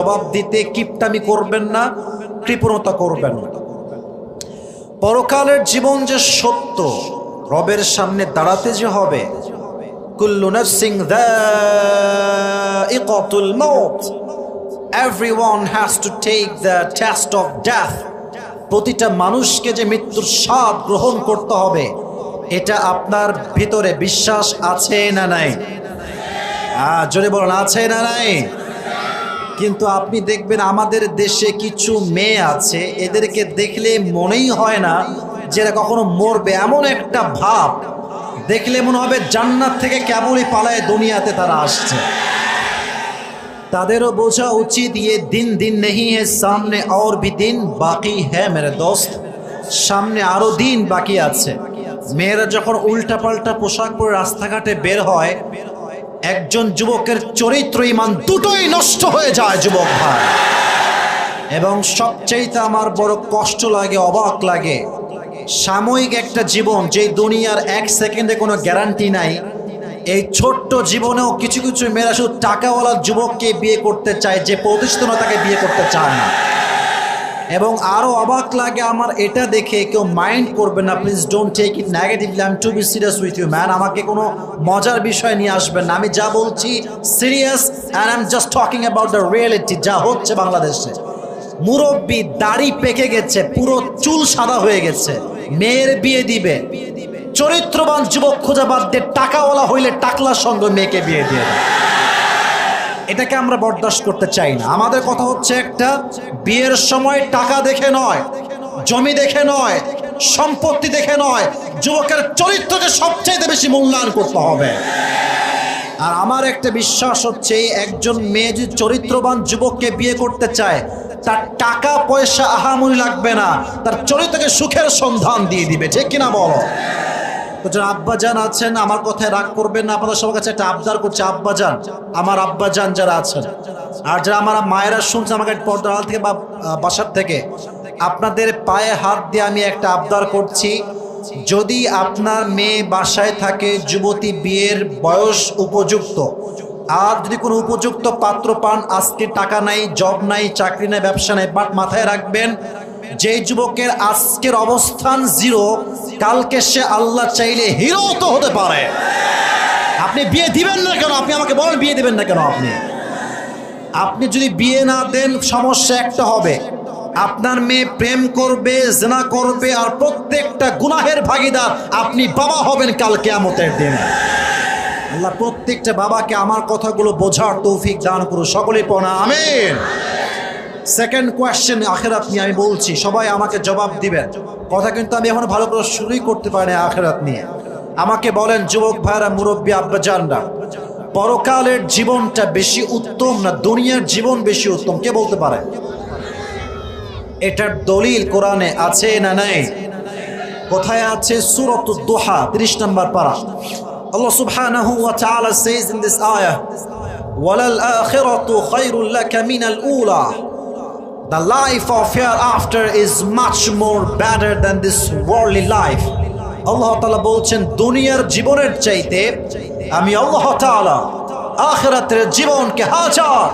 জবাব দিতে কিপটামি করবেন না, কৃপণতা করবেন পরকালের জীবন যে সত্য, রবের সামনে দাঁড়াতে যে হবে, কুল্লু নাফসিং যায়িকাতুল মাউত। Everyone has to take the test of death প্রতিটা মানুষকে যে মৃত্যুর স্বাদ গ্রহণ করতে হবে, এটা আপনার ভিতরে বিশ্বাস আছে না নাই? জোরে বলুন, আছে না নাই? কিন্তু আপনি দেখবেন আমাদের দেশে কিছু মেয়ে আছে, এদেরকে দেখলে মনেই হয় না যেটা কখনো মরবে। এমন একটা ভাব। দেখলে মনে হবে জান্নাত থেকে কেবলই পালায় দুনিয়াতে তারা আসছে। তাদেরও বোঝা উচিত ইয়ে দিন দিন নেই হে, সামনে আর ভি দিন বাকি হ্যাঁ মেরে দোস্ত। সামনে আরও দিন বাকি আছে। মেয়েরা যখন উল্টাপাল্টা পোশাক পরে রাস্তাঘাটে বের হয় একজন যুবকের চরিত্র ইমান দুটোই নষ্ট হয়ে যায়, যুবক ভাই। এবং সবচেয়েতে আমার বড় কষ্ট লাগে, অবাক লাগে, সাময়িক একটা জীবন যে দুনিয়ার এক সেকেন্ডে কোনো গ্যারান্টি নাই, এই ছোট্ট জীবনেও কিছু কিছু মেয়েরা শুধু টাকাওয়ালা যুবককে বিয়ে করতে চায়, যে প্রতিষ্ঠানও তাকে বিয়ে করতে চায় না। এবং আরও অবাক লাগে আমার এটা দেখে কেউ মাইন্ড করবে না please don't take it negatively I am to be serious with you man আমাকে কোনো মজার বিষয় নিয়ে আসবেন না। আমি যা বলছি serious and I am just talking about the reality যা হচ্ছে বাংলাদেশে। মুরব্বী দাড়ি পেকে গেছে, পুরো চুল সাদা হয়ে গেছে, মেয়ের বিয়ে দিবে। চরিত্রবান যুবক খোঁজা বাদ দিয়ে টাকাওয়ালা হইলে টাকলার সঙ্গে মেয়েকে বিয়ে দিয়ে দেয়। এটাকে আমরা বরদাস্ত করতে চাই না। আমাদের কথা হচ্ছে একটা বিয়ের সময় টাকা দেখে নয়, জমি দেখে নয়, সম্পত্তি দেখে নয়, যুবকের চরিত্রকে সবচাইতে বেশি মূল্যায়ন করতে হবে। আর আমার একটা বিশ্বাস হচ্ছে একজন মেয়ে যদি চরিত্রবান যুবককে বিয়ে করতে চায়, তার টাকা, পয়সা আহামরি লাগবে না। তার চরিত্রকে সুখের সন্ধান দিয়ে দিবে, ঠিক কিনা বলো? যারা আব্বাজান আছেন, আমার কথায় রাগ করবেন না। আপনাদের সবার কাছে একটা আবদার করছে, আব্বাজান, আমার আব্বাজান যারা আছেন, আর যারা আমার মায়েরা শুনছে আমাকে পর্দার থেকে বা বাসার থেকে, আপনাদের পায়ে হাত দিয়ে আমি একটা আবদার করছি, যদি আপনার মেয়ে বাসায় থাকে, যুবতী বিয়ের বয়স উপযুক্ত, আর যদি কোনো উপযুক্ত পাত্র পান, আজকে টাকা নাই, জব নাই, চাকরি নাই, ব্যবসা নাই বাট মাথায় রাখবেন যে যুবকের আজকের অবস্থান জিরো কালকে সে আল্লাহ চাইলে হিরো তো হতে পারে। আপনি বিয়ে দিবেন না কেন? আপনি আমাকে বলেন বিয়ে দিবেন না কেন আপনি? আপনি যদি বিয়ে না দেন, সমস্যা একটা হবে। আপনার মেয়ে প্রেম করবে, জেনা করবে, আর প্রত্যেকটা গুনাহের ভাগিদার আপনি বাবা হবেন কাল কেয়ামতের দিন। আল্লাহ প্রত্যেকটা বাবাকে আমার কথাগুলো বোঝার তৌফিক দান করুন। সকলেই পড়া আমিন। সেকেন্ড কোয়েশ্চেন আখেরাত নিয়ে আমি বলছি, সবাই আমাকে জবাব দিবেন। কথা কিন্তু আমি এখন ভালো করে শুরুই করতে পারি না আখেরাত নিয়ে। আমাকে বলেন, যুবক ভাইরা, মুরব্বী, আব্বাজানরা, পরকালের জীবনটা বেশি উত্তম না দুনিয়ার জীবন বেশি উত্তম? কে বলতে পারে? এটার দলিল কোরআনে আছে না নাই? কোথায় আছে? সুরত দোহা 30 নম্বর পারা। আল্লাহ সুবহানাহু ওয়া তাআলা says in this ayah, ওয়ালাল আখিরাতু খায়রুল লাকা মিনাল উলা। The life of hereafter is much more better than this worldly life. আল্লাহ তাআলা বলছেন, দুনিয়ার জীবনের চাইতে আমি আল্লাহ তাআলা আখিরাতের জীবনকে হাজার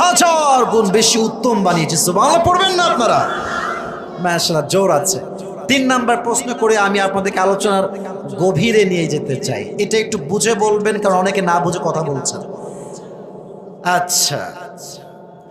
হাজার গুণ বেশি উত্তম বানিয়েছি। সুবহানাল্লাহ, পড়বেন না আপনারা? মাশাআল্লাহ, জোর আছে। তিন নাম্বার প্রশ্ন করে আমি আপনাদেরকে আলোচনার গভীরে নিয়ে যেতে চাই। এটা একটু বুঝে বলবেন, কারণ অনেকে না বুঝে কথা বলছেন। আচ্ছা।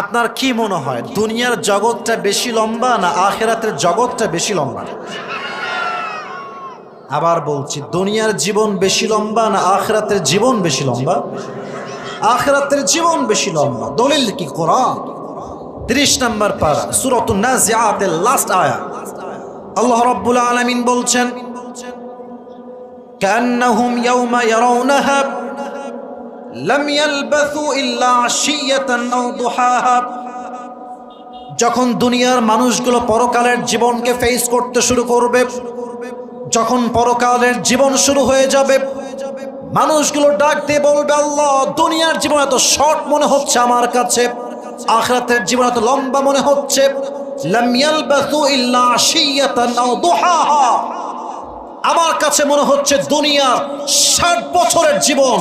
আপনার কি মনে হয়, দুনিয়ার জগৎটা বেশি লম্বা না আখেরাতের জগৎটা বেশি লম্বা? আবার বলছি, দুনিয়ার জীবন বেশি লম্বা না আখেরাতের জীবন বেশি লম্বা? আখেরাতের জীবন বেশি লম্বা। দলিল কি, কোরআন? ত্রিশ নম্বর পারা সুরত নাজিয়াতের লাস্ট আয়া। আল্লাহ রাব্বুল আলামিন বলছেন, কান্নাহুম ইয়াউমা ইয়ারাউনাহা লাম ইয়ালবাথু ইল্লা আশিয়াতান আও দুহাহা যখন দুনিয়ার মানুষগুলো পরকালের জীবনকে ফেস করতে শুরু করবে, যখন পরকালের জীবন শুরু হয়ে যাবে, মানুষগুলো ডাক দিয়ে বলবে, আল্লাহ, দুনিয়ার জীবন এত শর্ট মনে হচ্ছে আমার কাছে, আখরাতের জীবন এত লম্বা মনে হচ্ছে। লাম ইয়ালবাথু ইল্লা আশিয়াতান আও দুহাহা। আমার কাছে মনে হচ্ছে দুনিয়ার ষাট বছরের জীবন,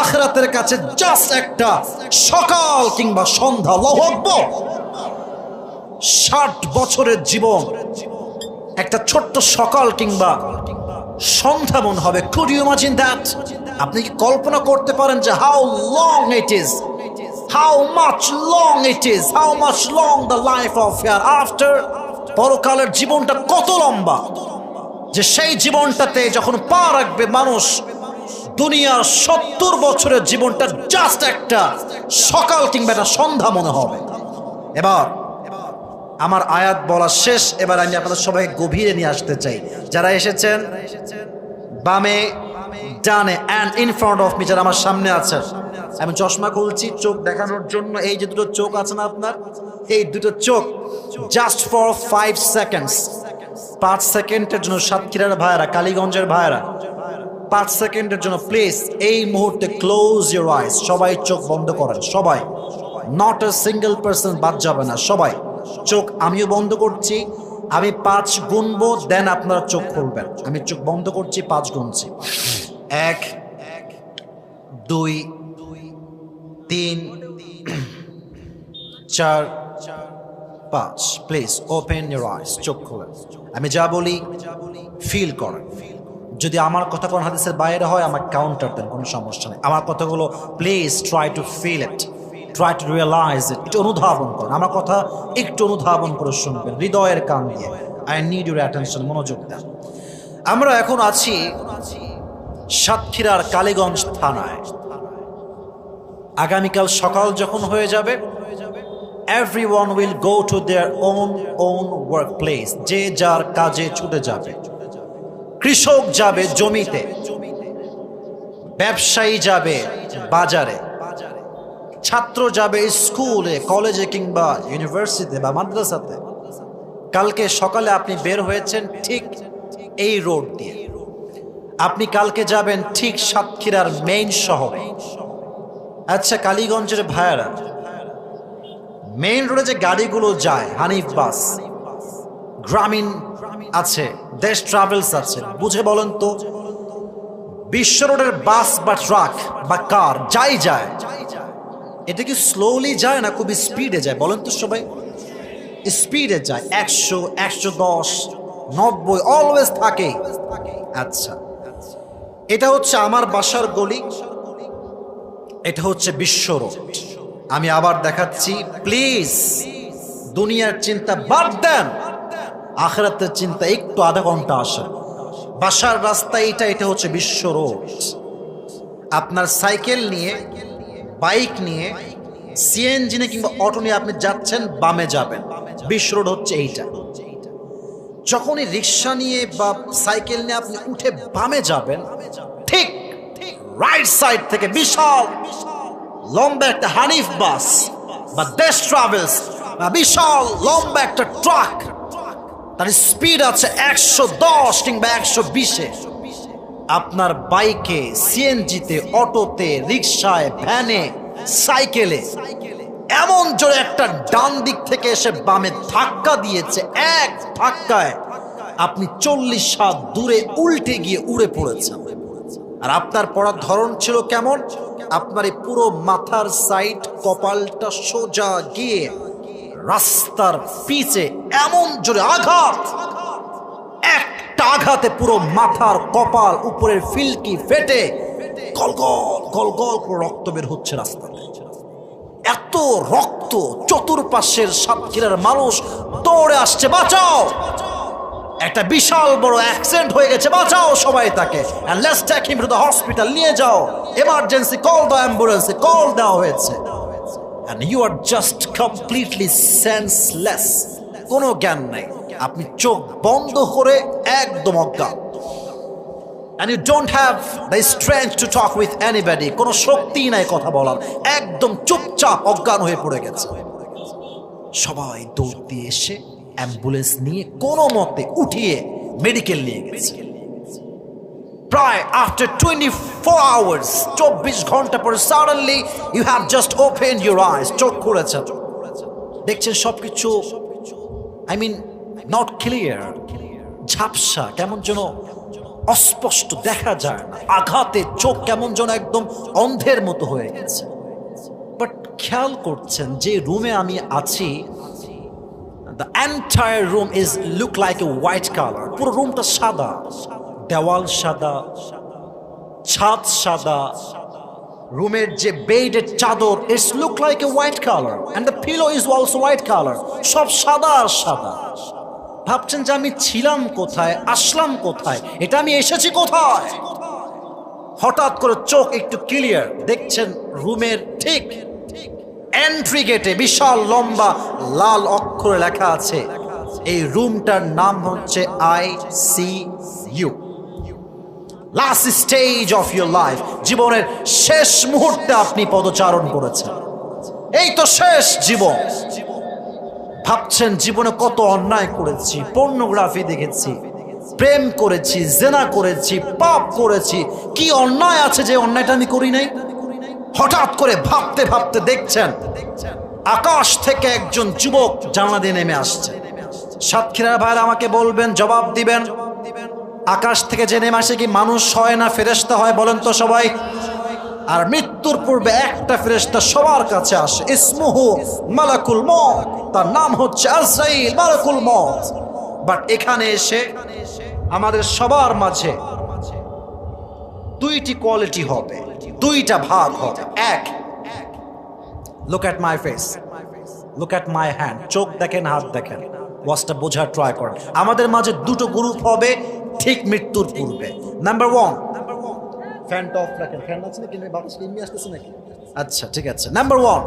আখরাতের কাছে জাস্ট একটা সকাল কিংবা সন্ধ্যা। লহব্ব ষাট বছরের জীবন, একটা ছোট্ট সকাল কিংবা সন্ধ্যা মনে হবে। কুড ইউ ইমাজিন দ্যাট আপনি কি কল্পনা করতে পারেন যে how long it is how much long it is how much long the life of year after পরকালের জীবনটা কত লম্বা? যে সেই জীবনটাতে যখন পা রাখবে মানুষ, দুনিয়ার সত্তর বছরের জীবনটা জাস্ট একটা সকাল কিংবা একটা সন্ধ্যা মনে হবে। এবার আমার আয়াত বলা শেষ, এবার আমি আপনাদের সবাই গভীরে নিয়ে আসতে চাই। যারা এসেছেন, বামে, ডানে and in front of me যারা আমার সামনে আছেন, আমি চশমা খুলছি, চোখ দেখানোর জন্য এই যে দুটো চোখ আছে না আপনার, এই দুটো চোখ জাস্ট ফর ফাইভ সেকেন্ডস পাঁচ সেকেন্ডের জন্য সাতক্ষীরার ভাইয়েরা, কালীগঞ্জের ভাইয়েরা, পাঁচ সেকেন্ডের জন্য প্লিজ এই মুহূর্তে ক্লোজ ইউর আইস সবাই চোখ বন্ধ করেন, সবাই। নট এ সিঙ্গেল পার্সন বাদ যাবে না, সবাই। চোখ আমিও বন্ধ করছি, আমি পাঁচ গুনবো দেন আপনারা চোখ খুলবেন। আমি চোখ বন্ধ করছি, পাঁচ গুনছি। এক, দুই, তিন, চার চার পাঁচ। প্লিজ ওপেন ইউর আইস চোখ খুলেন। আমি যা বলি ফিল করেন। যদি আমার কথা কোন হাদিসের বাইরে হয়, আমার কাউন্টার দেন, কোনো সমস্যা নেই। আমার কথাগুলো please try to feel it try to realise it একটু অনুধাবন করুন। আমার কথা একটু অনুধাবন করে শুনবেন, হৃদয়ের কান দিয়ে। আই নিড ইউর অ্যাটেনশন মনোযোগ দেন। আমরা এখন আছি সাতক্ষীরার কালীগঞ্জ থানায়। আগামীকাল সকাল যখন হয়ে যাবে will go to their own own work place যে যার কাজে ছুটে যাবে। কৃষক যাবে জমিতে। ব্যবসায়ী যাবে বাজারে। ছাত্র যাবে স্কুলে, কলেজে কিংবা ইউনিভার্সিটিতে বা মাদ্রাসাতে। কালকে সকালে আপনি বের হয়েছেন ঠিক এই রোড দিয়ে। আপনি কালকে যাবেন ঠিক সাতক্ষীরার মেইন শহরে। আচ্ছা কালীগঞ্জের ভাইয়ারা মেইন রোডে যে গাড়িগুলো যায় হানিফ বাস গ্রামীণ আছে দেশ ট্রাভেলস আছে। বুঝে বলেন তো, বিশ্ব রোডের বাস বা ট্রাক বা কার যাই যায়, এটা কি স্লোলি যায় না খুবই স্পিডে যায়? বলেন তো সবাই। স্পিডে যায়, একশো একশো দশ, নব্বই অলওয়েজ থাকে। আচ্ছা এটা হচ্ছে আমার বাসার গলি, এটা হচ্ছে বিশ্ব রোড। আমি আবার দেখাচ্ছি প্লিজ দুনিয়ার চিন্তা বাদ দেন। আখরাতের চিন্তা একটু আধা ঘণ্টা আসে। বাসার রাস্তা এটা এটা হচ্ছে বিশ্ব রোড। আপনার সাইকেল নিয়ে, বাইক নিয়ে সিএনজি নিয়ে কিংবা অটো নিয়ে আপনি যাচ্ছেন, বামে যাবেন। বিশ্ব রোড হচ্ছে এইটা। যখনই রিক্সা নিয়ে বা সাইকেল নিয়ে আপনি উঠে বামে যাবেন, ঠিক রাইট সাইড থেকে বিশাল লম্বা একটা হানিফ বাস বা দেশ ট্রাভেলস বা বিশাল লম্বা একটা ট্রাক তার স্পিড আছে একশো দশ কিংবা একশো বিশে। আপনার বাইকে সিএনজিতে অটোতে রিক্সায় ভ্যানে সাইকেলে এমন জোরে একটা ডান দিক থেকে এসে বামে ধাক্কা দিয়েছে, এক ধাক্কায় আপনি চল্লিশ হাত দূরে উল্টে গিয়ে উড়ে পড়েছেন। আর আপনার পড়ার ধরন ছিল কেমন? আপনার এই পুরো মাথার সাইড কপালটা সোজা গিয়ে রাস্তার পিছে এমন জোরে আঘাত। একটা আঘাতে পুরো মাথার কপাল উপরের ফিলকি ফেটে গলগল গলগল রক্ত বের হচ্ছে রাস্তাতে এত রক্ত চতুর্পাশের সাতক্ষীরার মানুষ দৌড়ে আসছে, বাঁচাও! একটা বিশাল বড় অ্যাক্সিডেন্ট হয়ে গেছে, বাঁচাও সবাই তাকে। Take him to the নিয়ে যাও। এমার্জেন্সি কল দাও অ্যাম্বুলেন্সে কল দেওয়া হয়েছে। And you are just completely senseless কোনো জ্ঞান নাই। আপনি চোখ বন্ধ করে একদম অজ্ঞান। And you don't have the strength to talk with anybody কোনো শক্তি নাই কথা বলার। একদম চুপচাপ অজ্ঞান হয়ে পড়ে গেছে। সবাই দৌড় দিয়ে এসে অ্যাম্বুলেন্স নিয়ে কোনো মতে উঠিয়ে মেডিকেল নিয়ে গেছে। প্রায় আফটার টোয়েন্টি ফোর আওয়ার্স চব্বিশ ঘণ্টা পরে suddenly you have just open your eyes চোখ খুলেছেন দেখছেন সবকিছু আই মিন নট ক্লিয়ার ঝাপসা, কেমন যেন অস্পষ্ট, দেখা যায় না। আঘাতে চোখ কেমন যেন একদম অন্ধের মতো হয়ে গেছে। বাট খেয়াল করছেন যে রুমে আমি আছি the entire room is look like a white colour পুরো রুমটা সাদা। দেওয়াল সাদা। ছাদ সাদা। রুমের যে বেডের চাদর it's look like a white colour and the pillow is also white colour সব সাদা আর সাদা। ভাবছেন যে আমি ছিলাম কোথায়, আসলাম কোথায়? এটা আমি এসেছি কোথায়? হঠাৎ করে চোখ একটু ক্লিয়ার দেখছেন রুমের ঠিক এন্ট্রি গেটে বিশাল লম্বা লাল অক্ষরে লেখা আছে। এই রুমটার নাম হচ্ছে I C U. Last stage of your life জীবনের শেষ মুহূর্তে আপনি পদচারণ করেছেন। এই তো শেষ জীবন। ভাবছেন জীবনে কত অন্যায় করেছি পর্নোগ্রাফি দেখেছি, প্রেম করেছি, জেনা করেছি, পাপ করেছি। কি অন্যায় আছে যে অন্যায়টা আমি করি নাই? হঠাৎ করে ভাবতে ভাবতে দেখছেন, আকাশ থেকে একজন যুবক জানলা দিয়ে নেমে আসছে। সাতক্ষীরার ভাইরা আমাকে বলবেন, জবাব দিবেন। আকাশ থেকে যে নেমে আসে কি মানুষ হয় না ফেরেস্তা হয় বলেন তো সবাই। আর মৃত্যুর পূর্বে একটা ফেরেস্তা সবার কাছে আসে, ইসমুহু মালাকুল তার নাম হচ্ছে মালাকুল বাট এখানে এসে আমাদের সবার মাঝে দুইটি কোয়ালিটি হবে। দুইটা ভাগ হবে। এক। Look at my face look at my hand চোখ দেখেন, হাত দেখেন। ওয়াজটা বোঝার ট্রাই করেন। আমাদের মাঝে দুটো গ্রুপ হবে ঠিক মৃত্যুর পূর্বে। নাম্বার ওয়ান অফ রাখেন। ফ্যান আছে নাকি? বাতাস নাকি? আচ্ছা ঠিক আছে। Number one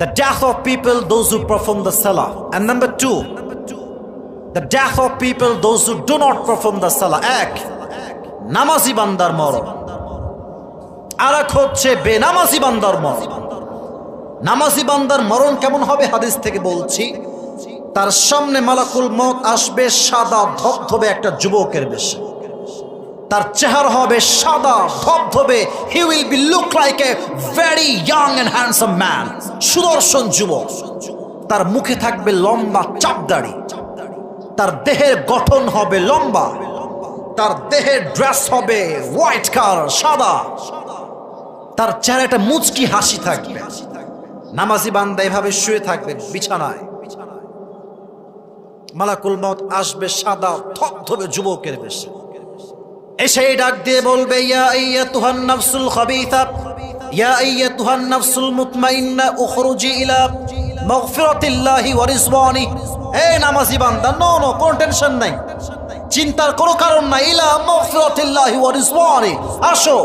the death of people, those who perform the salah. And number two. The death of people, those who do not perform the salah. এক নামাজি বান্দার মরণ আর এক হচ্ছে বেনামাজি বান্দার মরণ নামাজি বান্দার মরণ কেমন হবে হাদিস থেকে বলছি, তার সামনে মালাকুল মত আসবে সাদা ধবধবে একটা যুবকের বেশে। তার চেহারা হবে সাদা ধবধবে he will be look like a very young and handsome man সুদর্শন যুবক। তার মুখে থাকবে লম্বা চাপদাড়ি তার দেহের গঠন হবে লম্বা। তার দেহের ড্রেস হবে হোয়াইট কালার সাদা। তার চেহারা একটা মুচকি হাসি থাকবে। নামাজি বান্দা এভাবে শুয়ে থাকবে, বিছানায়। মালাকুল মত আসবে সাদা ধবধবে যুবকের বেশে। এসে ডাক দিয়ে বলবে, ইয়া আইয়াতুহান নাফসুল খাবিথা ইয়া আইয়াতুহান নাফসুল মুতমাইন্না, উখরুজি ইলা মাগফিরাতিল্লাহি ওয়া রিজওয়ানি। এ নামাজি বান্দা, নো নো টেনশন নাই। চিন্তার কোনো কারণ নাই। ইলা মাগফিরাতিল্লাহি ওয়া রিজওয়ানি। আসো।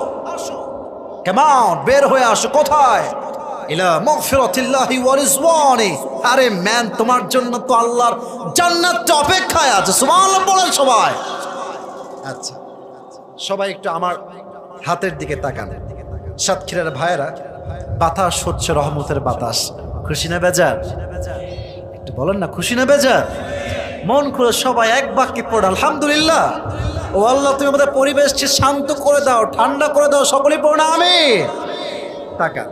কেমন বের হয়ে আসো, কোথায়? ওয়া আরে ম্যান তোমার জন্য তো সবাই। আচ্ছা সবাই একটু আমার হাতের দিকে ভাইয়েরা, বাতাস হচ্ছে, রহমতের বাতাস। খুশি না বেজার? একটু বলেন না, খুশি না বেজার? মন খুলে সবাই এক বাক্যে পড়ে, আলহামদুলিল্লাহ। ও আল্লাহ, তুমি আমাদের পরিবেশকে শান্ত করে দাও, ঠান্ডা করে দাও, সকলেই পড়ো না, আমি। তাকান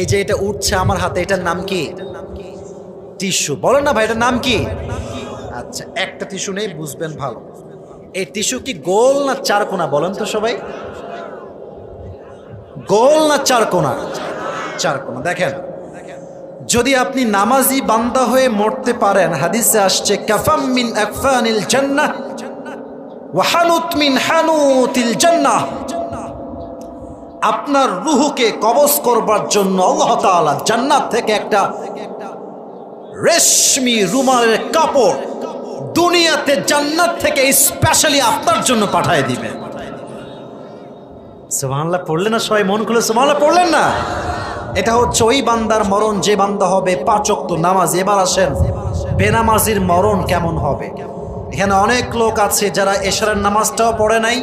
এই যে এটা উঠছে আমার হাতে, এটার নাম কি? টিস্যু। বলেন না ভাই, এটার নাম কি? আচ্ছা একটা টিস্যু নেই, বুঝবেন ভালো। এই টিস্যু কি গোল না চার কোনা বলেন তো সবাই। গোল না চার কোনা চার কোনা দেখেন। যদি আপনি নামাজি বান্দা হয়ে মরতে পারেন, হাদিসে আসছে, কাফাম মিন আকফানিল জান্নাহ। ওয়া হানুত মিন হানুতিল জান্নাহ। আপনার রুহুকে কবজ করবার জন্য আল্লাহ জান্নাত থেকে একটা রেশমি রুমালের কাপড় দুনিয়াতে জান্নাত থেকে স্পেশালি আপনার জন্য পাঠিয়ে দিবে। সুবহানাল্লাহ পড়লেন না সবাই মন খুলে সুবহানাল্লাহ, পড়লেন না? এটা হচ্ছে ওই বান্দার মরণ, যে বান্দা হবে পাচক তো নামাজ। এবার আসেন, বেনামাজির মরণ কেমন হবে? এখানে অনেক লোক আছে যারা এশারের নামাজটাও পড়ে নাই,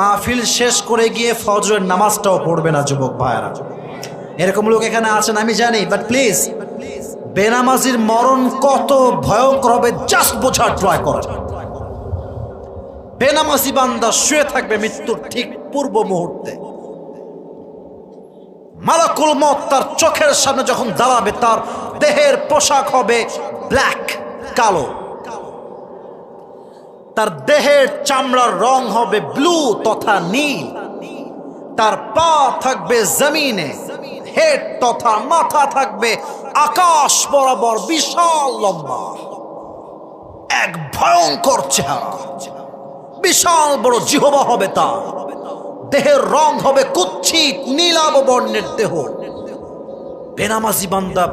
মাহফিল শেষ করে গিয়ে ফজরের নামাজটাও পড়বে না, যুবক ভাইয়েরা। এরকম লোক এখানে আছেন, আমি জানি বাট প্লিজ বেনামাজির মরণ কত ভয়ঙ্কর হবে জাস্ট বোঝার ট্রাই করেন। বেনামাজি বান্দা শুয়ে থাকবে মৃত্যুর ঠিক পূর্ব মুহূর্তে। মালাকুল মত তার চোখের সামনে যখন দাঁড়াবে, তার দেহের পোশাক হবে ব্ল্যাক কালো। তার দেহের চামড়ার রং হবে ব্লু তথা নীল। তার পা থাকবে জমিনে, হেড তথা মাথা থাকবে আকাশ বরাবর বিশাল লম্বা। এক ভয়ঙ্কর চেহারা। বিশাল বড় জিহবা হবে তার। দেহের রং হবে কুচ্ছিত নীলাব বর্ণের দেহ। বেনামাজি বান্দা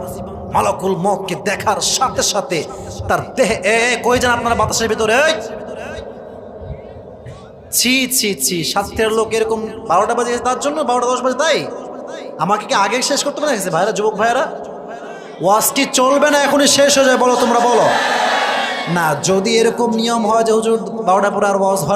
মালাকুল মককে দেখার সাথে সাথে তার দেহে কই যান আপনারা বাতাসের ভিতরে? ছি ছি ছি স্বাস্থ্যের লোক এরকম বারোটা বাজে তার জন্য? বারোটা দশ বাজে তাই? আমাকে কি আগে শেষ করতে পারে? ভাইরা, যুবক ভাইরা? ওয়াজ কি চলবে না এখনই শেষ হয়ে যায় বলো তোমরা, বলো। না, যদি এরকম নিয়ম হয় যে হুজুর বারোটা পরে আর ওয়াজ হয়